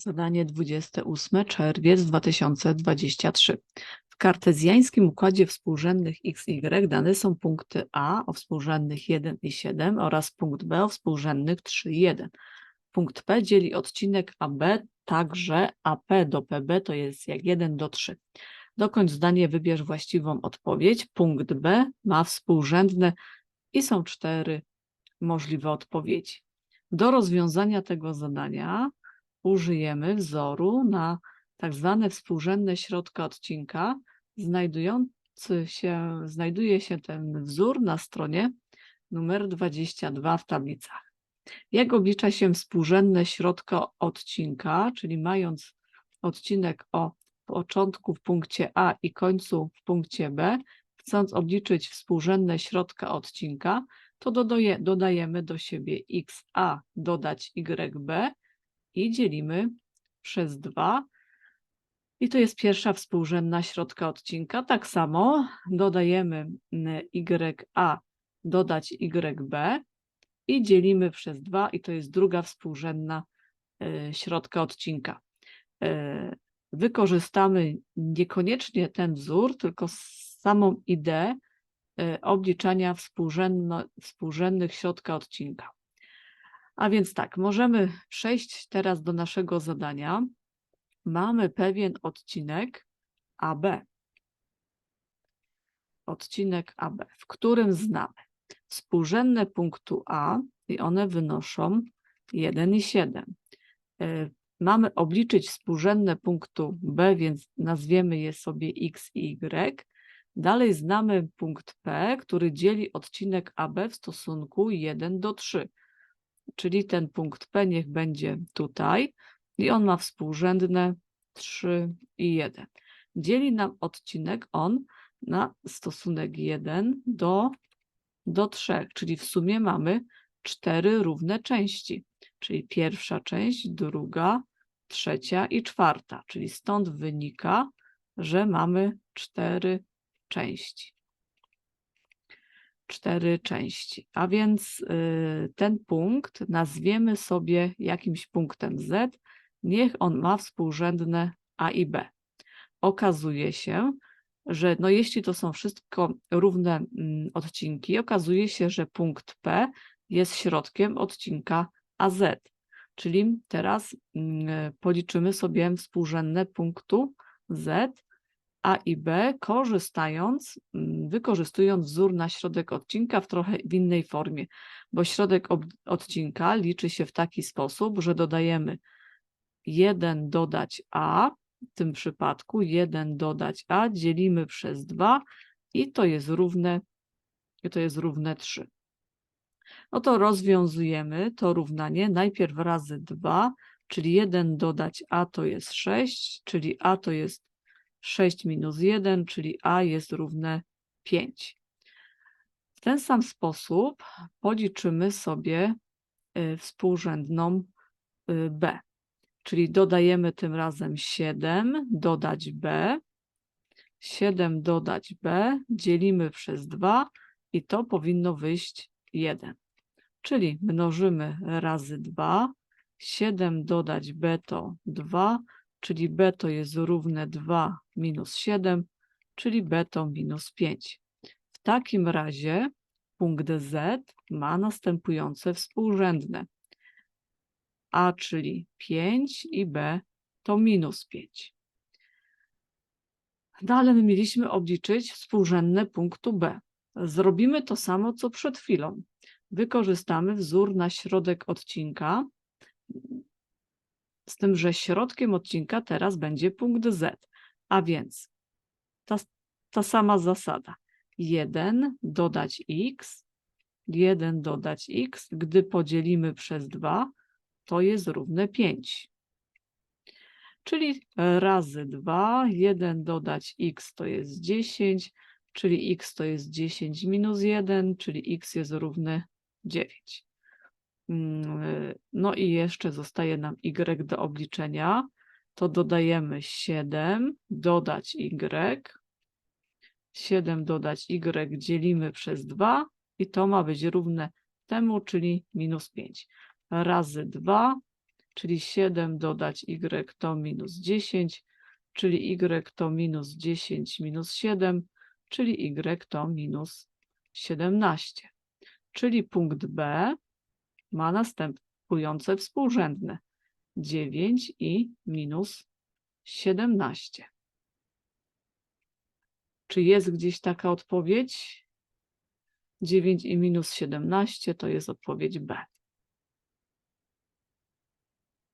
Zadanie 28 czerwiec 2023. W kartezjańskim układzie współrzędnych x, y dane są punkty A o współrzędnych 1 i 7 oraz punkt B o współrzędnych 3 i 1. Punkt P dzieli odcinek AB także AP do PB to jest jak 1 do 3. Dokończ zdanie, wybierz właściwą odpowiedź. Punkt B ma współrzędne i są cztery możliwe odpowiedzi. Do rozwiązania tego zadania użyjemy wzoru na tak zwane współrzędne środka odcinka. Znajdujący się, znajduje się ten wzór na stronie numer 22 w tablicach. Jak oblicza się współrzędne środka odcinka, czyli mając odcinek o początku w punkcie A i końcu w punkcie B, chcąc obliczyć współrzędne środka odcinka, to dodaje, dodajemy do siebie xa dodać yb i dzielimy przez 2. I to jest pierwsza współrzędna środka odcinka. Tak samo dodajemy ya dodać yb i dzielimy przez 2 i to jest druga współrzędna y, środka odcinka. Y, wykorzystamy niekoniecznie ten wzór, tylko samą ideę y, obliczania współrzędnych środka odcinka. A więc tak, możemy przejść teraz do naszego zadania. Mamy pewien odcinek AB. Odcinek AB, w którym znamy współrzędne punktu A i one wynoszą 1 i 7. E, mamy obliczyć współrzędne punktu B, więc nazwiemy je sobie x i y. Dalej znamy punkt P, który dzieli odcinek AB w stosunku 1 do 3 czyli ten punkt P niech będzie tutaj i on ma współrzędne 3 i 1. Dzieli nam odcinek on na stosunek 1 do, do 3, czyli w sumie mamy cztery równe części, czyli pierwsza część, druga, trzecia i czwarta, czyli stąd wynika, że mamy cztery części cztery części. A więc y, ten punkt nazwiemy sobie jakimś punktem Z, niech on ma współrzędne A i B. Okazuje się, że no jeśli to są wszystko równe mm, odcinki, okazuje się, że punkt P jest środkiem odcinka AZ. Czyli teraz mm, policzymy sobie współrzędne punktu Z a i B, korzystając, mm, wykorzystując wzór na środek odcinka w trochę w innej formie, bo środek odcinka liczy się w taki sposób, że dodajemy 1 dodać A, w tym przypadku 1 dodać A dzielimy przez 2 i to jest równe, to jest równe 3. No to rozwiązujemy to równanie najpierw razy 2, czyli 1 dodać A to jest 6, czyli A to jest 6 minus 1, czyli a jest równe 5. W ten sam sposób policzymy sobie y, współrzędną y, b, czyli dodajemy tym razem 7, dodać b, 7 dodać b, dzielimy przez 2 i to powinno wyjść 1. Czyli mnożymy razy 2, 7 dodać b to 2, czyli b to jest równe 2 minus 7, czyli b to minus 5. W takim razie punkt Z ma następujące współrzędne. A, czyli 5 i B to minus 5. Dalej my mieliśmy obliczyć współrzędne punktu B. Zrobimy to samo, co przed chwilą. Wykorzystamy wzór na środek odcinka, z tym, że środkiem odcinka teraz będzie punkt Z, a więc ta, ta sama zasada. 1 dodać x, 1 dodać x, gdy podzielimy przez 2, to jest równe 5. Czyli razy 2, 1 dodać x to jest 10, czyli x to jest 10 minus 1, czyli x jest równe 9. Mm, y, no i jeszcze zostaje nam y do obliczenia. To dodajemy 7, dodać y. 7 dodać y dzielimy przez 2 i to ma być równe temu, czyli minus 5. Razy 2, czyli 7 dodać y to minus 10, czyli y to minus 10 minus 7, czyli y to minus 17. Czyli punkt B ma następujące współrzędne 9 i minus 17. Czy jest gdzieś taka odpowiedź? 9 i minus 17 to jest odpowiedź B.